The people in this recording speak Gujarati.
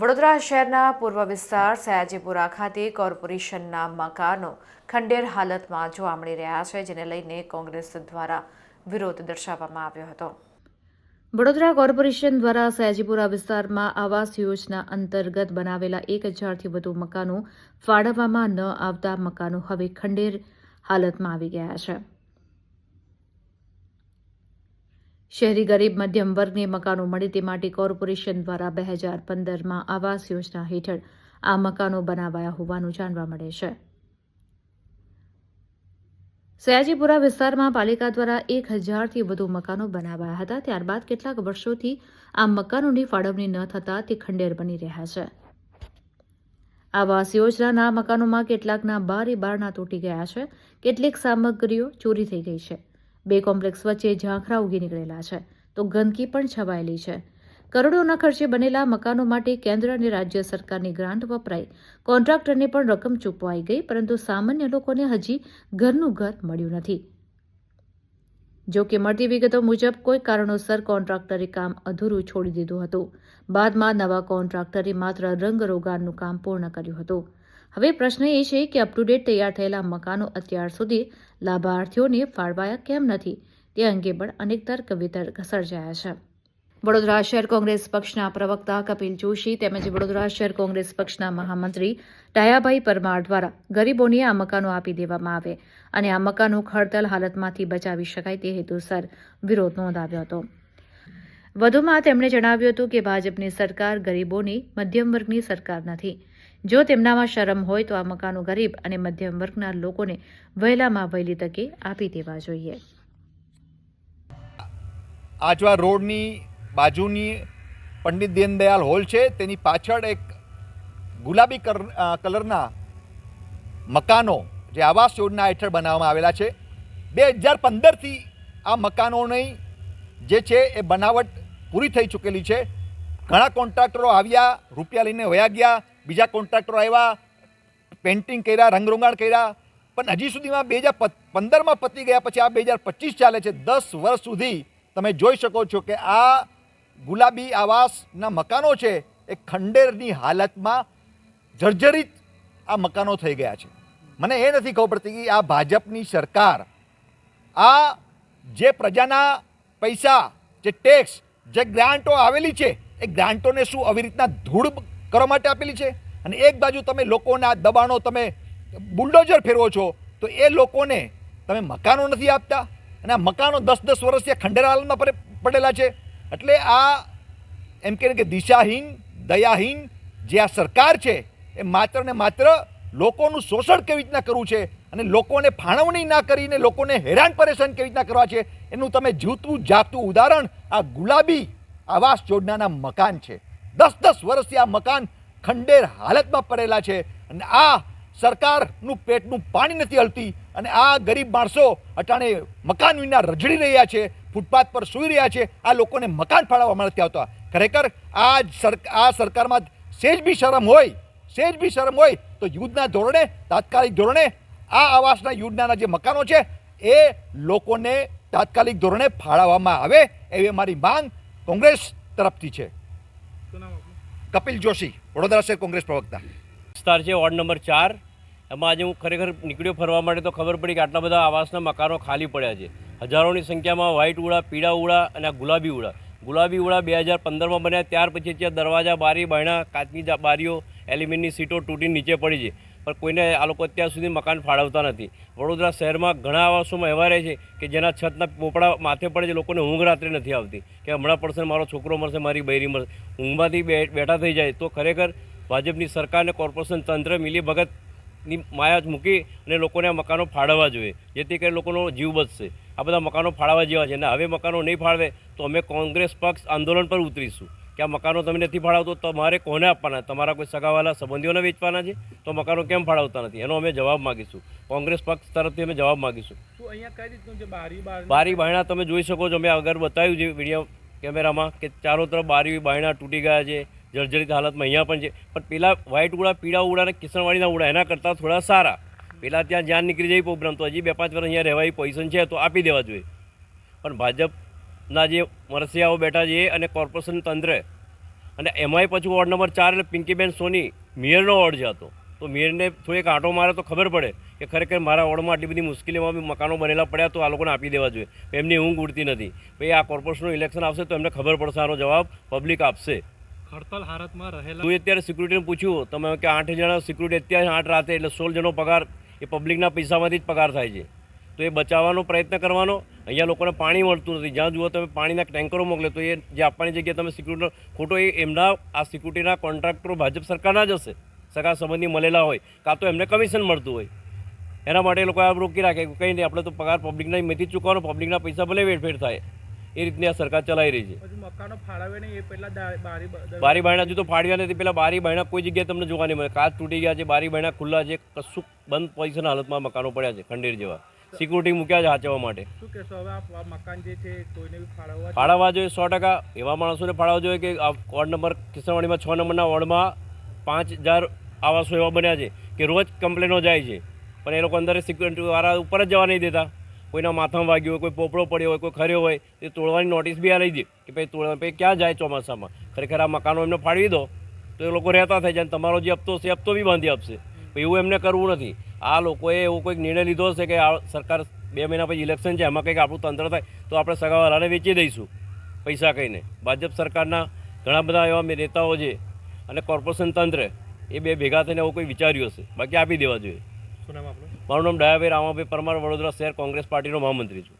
વડોદરા શહેરના પૂર્વ વિસ્તાર સયાજીપુરા ખાતે કોર્પોરેશનના મકાનો ખંડેર હાલતમાં જોવા મળી રહ્યા છે, જેને લઈને કોંગ્રેસ દ્વારા વિરોધ દર્શાવવામાં આવ્યો હતો. વડોદરા કોર્પોરેશન દ્વારા સયાજીપુરા વિસ્તારમાં આવાસ યોજના અંતર્ગત બનાવેલા એક હજારથી વધુ મકાનો ફાળવવામાં ન આવતા મકાનો હવે ખંડેર હાલતમાં આવી ગયા છે. શહેરી ગરીબ મધ્યમ વર્ગને મકાનો મળે તે માટે કોર્પોરેશન દ્વારા બે હજાર પંદરમાં આવાસ યોજના હેઠળ આ મકાનો બનાવાયા હોવાનું જાણવા મળે છે. સયાજીપુરા વિસ્તારમાં પાલિકા દ્વારા એક હજારથી વધુ મકાનો બનાવાયા હતા. ત્યારબાદ કેટલાક વર્ષોથી આ મકાનોની ફાળવણી ન થતાં તે ખંડેર બની રહ્યા છે. આવાસ યોજનાના મકાનોમાં કેટલાકના બારે બારણા તૂટી ગયા છે. કેટલીક સામગ્રીઓ ચોરી થઈ ગઈ છે. બે કોમ્પ્લેક્સ વચ્ચે ઝાંખરા ઉગી નીકળેલા છે, તો ગંદકી પણ છવાયેલી છે. કરોડોના ખર્ચે બનેલા મકાનો માટે કેન્દ્ર અને રાજ્ય સરકારની ગ્રાન્ટ વપરાઈ. કોન્ટ્રાક્ટરને પણ રકમ ચૂકવાઈ ગઈ, પરંતુ સામાન્ય લોકોને હજી ઘરનું ઘર મળ્યું નથી. જો કે મળતી વિગતો મુજબ, કોઈ કારણોસર કોન્ટ્રાક્ટરે કામ અધૂરું છોડી દીધું હતું. બાદમાં નવા કોન્ટ્રાક્ટરે માત્ર રંગરોગાનનું કામ પૂર્ણ કર્યું હતું. હવે પ્રશ્ન એ છે કે અપ ટુ ડેટ તૈયાર થયેલા મકાનો અત્યાર સુધી લાભાર્થીઓને ફાળવાયા કેમ નથી? તે અંગે પણ અનેક તર્ક વિતર્ક સર્જાયા છે. વડોદરા શહેર કોંગ્રેસ પક્ષના પ્રવક્તા કપિલ જોશી તેમજ વડોદરા શહેર કોંગ્રેસ પક્ષના મહામંત્રી ડાયાભાઈ પરમાર દ્વારા ગરીબોને આ મકાનો આપી દેવામાં આવે અને આ મકાનો ખડતલ હાલતમાંથી બચાવી શકાય તે હેતુસર વિરોધ નોંધાવ્યો હતો. વધુમાં તેમણે જણાવ્યું હતું કે ભાજપની સરકાર ગરીબોની મધ્યમ વર્ગની સરકાર નથી. જો તેમનામાં શરમ હોય તો આ મકાનો ગરીબ અને મધ્યમ વર્ગના લોકોને વહેલામાં વહેલી તકે આપી દેવા જોઈએ. આજવા રોડની બાજુની પંડિત દીનદયાલ હોલ છે. તેની પાછળ એક ગુલાબી કલરના મકાનો જે આવાસ યોજના હેઠળ બનાવવામાં આવેલા છે. બે હજાર પંદરથી આ મકાનોની જે છે એ બનાવટ પૂરી થઈ ચૂકેલી છે. ઘણા કોન્ટ્રાક્ટરો આવ્યા, રૂપિયા લઈને વયા ગયા. બીજા કોન્ટ્રાક્ટરો આવ્યા પેઇન્ટિંગ કર્યા રંગરોગાણ કર્યા, પણ હજી સુધીમાં બે હજાર પંદરમાં પતી ગયા પછી આ બે હજાર પચીસ ચાલે છે. દસ વર્ષ સુધી તમે જોઈ શકો છો કે આ ગુલાબી આવાસના મકાનો છે એ ખંડેરની હાલતમાં જર્જરિત આ મકાનો થઈ ગયા છે. મને એ નથી ખબર પડતી કે આ ભાજપની સરકાર આ જે પ્રજાના પૈસા, જે ટેક્સ જે ગ્રાન્ટો આવેલી છે, એ ગ્રાન્ટોને શું આવી રીતના ધૂળ કરવા માટે આપેલી છે. અને એક બાજુ તમે લોકોના દબાણો તમે બુલડોઝર ફેરવો છો, તો એ લોકોને તમે મકાનો નથી આપતા. અને આ મકાનો દસ દસ વર્ષથી ખંડેરા હાલમાં પડે- પડેલા છે. એટલે આ એમ કહે કે દિશાહીન, દયાહીન જે આ સરકાર છે, એ માત્ર ને માત્ર લોકોનું શોષણ કેવી રીતના કરવું છે અને લોકોને ફાળવણી ના કરીને લોકોને હેરાન પરેશાન કેવી રીતના કરવા છે, એનું તમે જીવતું જાતું ઉદાહરણ આ ગુલાબી આવાસ યોજનાના મકાન છે. દસ દસ વર્ષથી આ મકાન ખંડેર હાલતમાં પડેલા છે અને આ સરકારનું પેટનું પાણી નથી હલતી અને આ ગરીબ માણસો અટાણે મકાન વિના રજડી રહ્યા છે, ફૂટપાથ પર સૂઈ રહ્યા છે, આ લોકોને મકાન ફાળવવામાં નથી આવતા. ખરેખર આ આ સરકારમાં સેજ બી શરમ હોય, સેજ બી શરમ હોય તો યુદ્ધના ધોરણે, તાત્કાલિક ધોરણે આ આવાસના યોજનાના જે મકાનો છે એ લોકોને તાત્કાલિક ધોરણે ફાળવવામાં આવે એવી મારી માંગ કોંગ્રેસ તરફથી છે. કપિલ જોશી, વડોદરા શહેર કોંગ્રેસ પ્રવક્તા. વિસ્તાર છે વોર્ડ નંબર ચાર. એમાં આજે હું ખરેખર નીકળ્યો ફરવા માટે તો ખબર પડી કે આટલા બધા આવાસના મકાનો ખાલી પડ્યા છે. હજારોની સંખ્યામાં વ્હાઇટ ઉડા, પીળા ઉડા અને ગુલાબી ઉડા. ગુલાબી ઉડા બે હજાર પંદરમાં બન્યા, ત્યાર પછી ત્યાં દરવાજા, બારી બહેણા કાચની બારીઓ, એલ્યુમિનિયમની સીટો તૂટી નીચે પડી છે. પણ કોઈને આ લોકો અત્યાર સુધી મકાન ફાળવતા નથી. વડોદરા શહેરમાં ઘણા આવાસોમાં એવા રહે છે કે જેના છતના પોપડા માથે પડે છે, લોકોને ઊંઘ રાત્રે નથી આવતી. કે હમણાં પડશે મારો છોકરો મળશે મારી બૈરી મળશે ઊંઘમાંથી બેઠા થઈ જાય. તો ખરેખર ભાજપની સરકારને કોર્પોરેશન તંત્ર મિલી ભગતની માયા મૂકી અને લોકોને આ મકાનો ફાળવવા જોઈએ. જેથી કરીને લોકોનો જીવ બચશે. આ બધા મકાનો ફાળવવા જેવા છે. અને હવે મકાનો નહીં ફાળવે તો અમે કોંગ્રેસ પક્ષ આંદોલન પર ઉતરીશું. કે આ મકાનો તમે નથી ફાળવતો તો તમારે કોને આપવાના? તમારા કોઈ સગાવાલા સંબંધીઓને વેચવાના છે? તો મકાનો કેમ ફાળવતા નથી? એનો અમે જવાબ માગીશું. કોંગ્રેસ પક્ષ તરફથી અમે જવાબ માગીશું. બારી બાર બાયણા તમે જોઈ શકો છો. મેં આગળ બતાવ્યું છે વીડિયો કેમેરામાં કે ચારો તરફ બારી બાયણા તૂટી ગયા છે. જર્જરિત હાલતમાં અહીંયા પણ છે. પણ પેલા વ્હાઇટ ઉડા પીળા ઉડા અને કિશનવાડીના ઉડા એના કરતાં થોડા સારા. પેલા ત્યાં જાન નીકળી જાય પ્રોગ્રામ તો હજી બે પાંચ વર્ષ અહીંયા રહેવાય પોઝિશન છે તો આપી દેવા જોઈએ. પણ ભાજપના જે મરસિયાઓ બેઠા છે અને કોર્પોરેશન તંત્ર. અને એમાંય પછી વોર્ડ નંબર ચાર એટલે પિંકીબેન સોની મેયરનો વોર્ડ છે હતો તો. મેયરને થોડીક આંટો મારે તો ખબર પડે કે ખરેખર મારા વોર્ડમાં આટલી બધી મુશ્કેલીમાં બી મકાનો બનેલા પડ્યા તો આ લોકોને આપી દેવા જોઈએ. એમની ઊંઘ ઉડતી નથી. ભાઈ આ કોર્પોરેશનનું ઇલેક્શન આવશે તો એમને ખબર પડશે આનો જવાબ પબ્લિક આપશે. હડતાલ હાલતમાં રહેલા તું અત્યારે સિક્યુરિટીને પૂછ્યું તમે કે આઠ જણા સિક્યુરિટી અત્યારે આઠ રાતે એટલે સોળ જણનો પગાર એ પબ્લિકના પૈસામાંથી જ પગાર થાય છે. તો એ બચાવવાનો પ્રયત્ન કરવાનો. અહીંયા લોકોને પાણી મળતું નથી. જ્યાં જુઓ તમે પાણીના ટેન્કરો મોકલે તો એ જે આપવાની જગ્યાએ તમે સિક્યુરિટી ખોટો એ એમના આ સિક્યુરિટીના કોન્ટ્રાક્ટરો ભાજપ સરકારના જ હશે. સગા સંબંધી મળેલા હોય કાં તો એમને કમિશન મળતું હોય. એના માટે એ લોકો આ રોકી રાખે કે કંઈ નહીં આપણે તો પગાર પબ્લિકના મેથી ચૂકવાનો પબ્લિકના પૈસા ભલે વેરફેર થાય. એ રીતની આ સરકાર ચલાવી રહી છે. હજુ મકાનો ફાળવે નહીં એ પહેલા દા- બારી બ- બારી બાયણા હજુ તો ફાડ્યા નથી. પેલા બારી બાયણા કોઈ જગ્યાએ તમને જોવા નહીં મળે. કાચ તૂટી ગયા છે બારી બાયણા ખુલ્લા છે કશું બંધ પૈસાના હાલતમાં મકાનો પડ્યા છે ખંડેર જેવા. સિક્યુરિટી મૂક્યા છે સાચવવા માટે. શું કહેશો? હવે આ મકાન જે છે કોઈને ફાળવવા ફાળવવા જોઈએ સો ટકા. એવા માણસોને ફાળવવા જોઈએ કે આ વોર્ડ નંબર કિશનવાડીમાં છ નંબરના વોર્ડમાં પાંચ હજાર આવાસો એવા બન્યા છે કે રોજ કમ્પ્લેનો જાય છે. પણ એ લોકો અંદર સિક્યુરિટી વાળા ઉપર જ જવા નહીં દેતા. કોઈના માથામાં વાગ્યું હોય કોઈ પોપડો પડ્યો હોય કોઈ ખર્યો હોય એ તોડવાની નોટિસ બી આ લઈ દે કે ભાઈ તોડવા ભાઈ ક્યાં જાય ચોમાસામાં? ખરેખર આ મકાનો એમને ફાળવી દો તો એ લોકો રહેતા થાય જાય અને તમારો જે હપ્તો છે હપ્તો બી બાંધી આપશે. એવું એમને કરવું નથી. આ લોકોએ એવો કોઈક નિર્ણય લીધો હશે કે આ સરકાર બે મહિના પછી ઇલેક્શન છે એમાં કંઈક આપણું તંત્ર થાય તો આપણે સગાવાલાને વેચી દઈશું પૈસા કહીને. ભાજપ સરકારના ઘણા બધા એવા નેતાઓ છે અને કોર્પોરેશન તંત્ર એ બે ભેગા થઈને એવું કોઈ વિચાર્યું હશે. બાકી આપી દેવા જોઈએ. મારું નામ ડાયાભાઈ રામાભાઈ પરમાર વડોદરા શહેર કોંગ્રેસ પાર્ટીનો મહામંત્રી છું.